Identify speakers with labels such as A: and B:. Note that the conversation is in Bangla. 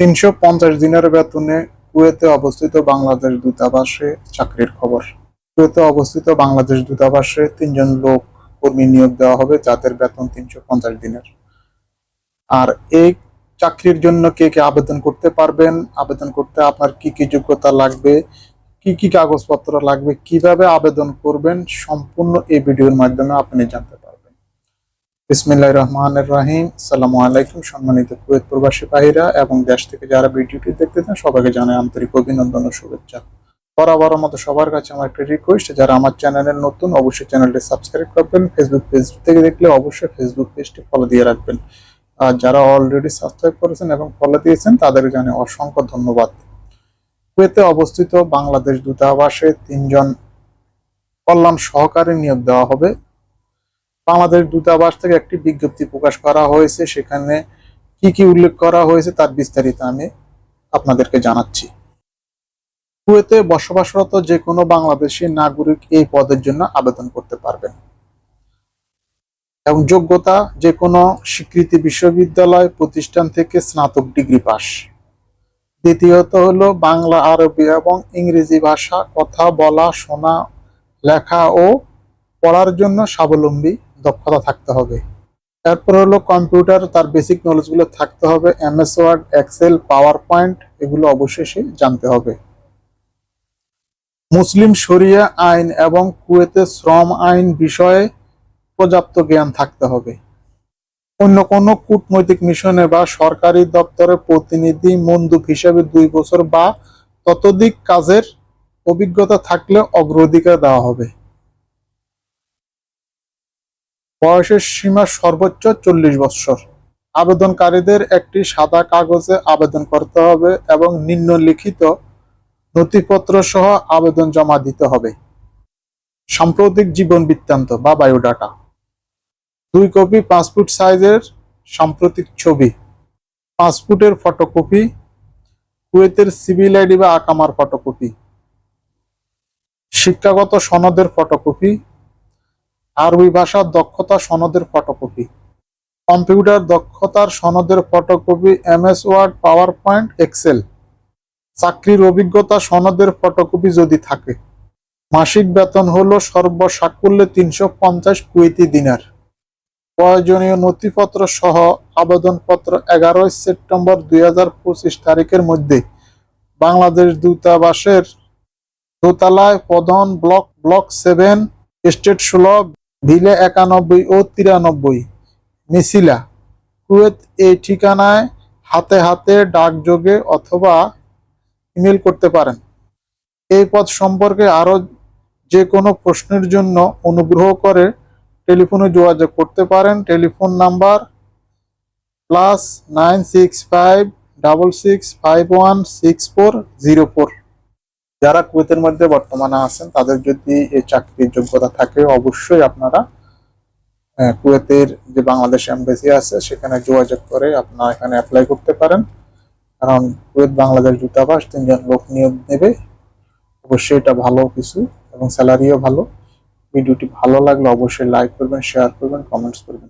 A: তিনশো পঞ্চাশ দিনের বেতনে কুয়েতে অবস্থিত বাংলাদেশ দূতাবাসে চাকরির খবর। কুয়েতে অবস্থিত বাংলাদেশ দূতাবাসে তিনজন লোক কর্মী নিয়োগ দেওয়া হবে, যাদের বেতন তিনশো পঞ্চাশ দিনের। আর এই চাকরির জন্য কে কে আবেদন করতে পারবেন? আবেদন করতে আপনার কি কি যোগ্যতা লাগবে? কি কি কাগজপত্র লাগবে? কীভাবে আবেদন করবেন? সম্পূর্ণ এই ভিডিওর মাধ্যমে আপনি জানতে পারবেন। বিসমিল্লাহ রহমানের রাহিম। সালামু আলাইকুম সম্মানিত কুয়েত প্রবাসী ভাইরা এবং দেশ থেকে যারা ভিডিওটি দেখতে চান, সবাইকে জানাই আন্তরিক অভিনন্দন ও শুভেচ্ছা। বরাবর মতো সবার কাছে আমার একটা রিকোয়েস্ট যারা আমার চ্যানেলের নতুন, অবশ্যই চ্যানেলটি সাবস্ক্রাইব করবেন। ফেসবুক পেজ থেকে দেখলে অবশ্যই ফেসবুক পেজটি ফলো দিয়ে রাখবেন। আর যারা অলরেডি সাবস্ক্রাইব করেছেন এবং ফলো দিয়েছেন তাদের জানে অসংখ্য ধন্যবাদ। কুয়েতে অবস্থিত বাংলাদেশ দূতাবাসে তিনজন কল্যাণ সহকারী নিয়োগ দেওয়া হবে। বাংলাদেশ দূতাবাস থেকে একটি বিজ্ঞপ্তি প্রকাশ করা হয়েছে। সেখানে কি কি উল্লেখ করা হয়েছে তার বিস্তারিত আমি আপনাদেরকে জানাচ্ছি। কুয়েতে বসবাসরত যে কোনো বাংলাদেশি নাগরিক এই পদের জন্য আবেদন করতে পারবেন। এবং যোগ্যতা যে কোনো স্বীকৃতি বিশ্ববিদ্যালয় প্রতিষ্ঠান থেকে স্নাতক ডিগ্রি পাস। দ্বিতীয়ত হলো বাংলা, আরবি এবং ইংরেজি ভাষা কথা বলা, শোনা, লেখা ও পড়ার জন্য স্বাবলম্বী দক্ষতা থাকতে হবে। তারপর হলো কম্পিউটার, তার বেসিক নলেজগুলো থাকতে হবে। MS word excel power point এগুলো অবশ্যই সে জানতে হবে। মুসলিম শরিয়া আইন এবং কুয়েতে শ্রম আইন বিষয়ে পর্যাপ্ত জ্ঞান থাকতে হবে। অন্য কোনো কূটনৈতিক মিশনে বা সরকারি দপ্তরে প্রতিনিধি মন্দুক হিসেবে দুই বছর বা ততোধিক কাজের অভিজ্ঞতা থাকলে অগ্রাধিকার দেওয়া হবে। বয়সের সীমা সর্বোচ্চ চল্লিশ বৎসর। আবেদনকারীদের একটি সাদা কাগজে আবেদন করতে হবে এবং নিম্নলিখিত নথিপত্র সহ আবেদন জমা দিতে হবে। সাম্প্রতিক জীবন বৃত্তান্ত বা বায়োডাটা। দুই কপি পাসপোর্ট সাইজের সাম্প্রতিক ছবি। পাসপোর্টের ফটোকপি। কুয়েতের সিভিল আইডি বা আকামার ফটোকপি। শিক্ষাগত সনদের ফটোকপি। আরবি ভাষার দক্ষতা সনদের ফটোকপি। কম্পিউটার দক্ষতার সনদের photocopy, MS word power point excel. চাকরির অভিজ্ঞতা সনদের ফটোকপি যদি থাকে। মাসিক বেতন হলো সর্বসাকুল্যে তিনশো পঞ্চাশ কুয়েতি দিনার। প্রয়োজনীয় নথিপত্র সহ আবেদনপত্র এগারোই সেপ্টেম্বর দুই হাজার পঁচিশ তারিখের মধ্যে বাংলাদেশ দূতাবাসের দোতলায় প্রধান ব্লক ব্লক সেভেন, স্টেট ষোলো ভিলে একানব্বই ও তিরানব্বই। মিছিলা, কুয়েত এই ঠিকানায় হাতে হাতে ডাকযোগে অথবা ইমেল করতে পারেন। এই পদ সম্পর্কে আরও যে কোনো প্রশ্নের জন্য অনুগ্রহ করে টেলিফোনে যোগাযোগ করতে পারেন। Telephone number plus nine six five double six five one six four zero four যারা কুয়েতের মধ্যে বর্তমানে আছেন, তাদের যদি এই চাকরির যোগ্যতা থাকে, অবশ্যই আপনারা কুয়েতের যে বাংলাদেশ এম্বাসি আছে, সেখানে যোগাযোগ করে আপনারা এখানে অ্যাপ্লাই করতে পারেন। কারণ কুয়েত বাংলাদেশ দূতাবাস তিনজন লোক নিয়োগ নেবে অবশ্যই এটা ভালো কিছু এবং স্যালারিও ভালো। ভিডিওটি ভালো লাগলে অবশ্যই লাইক করবেন শেয়ার করবেন কমেন্টস করবেন।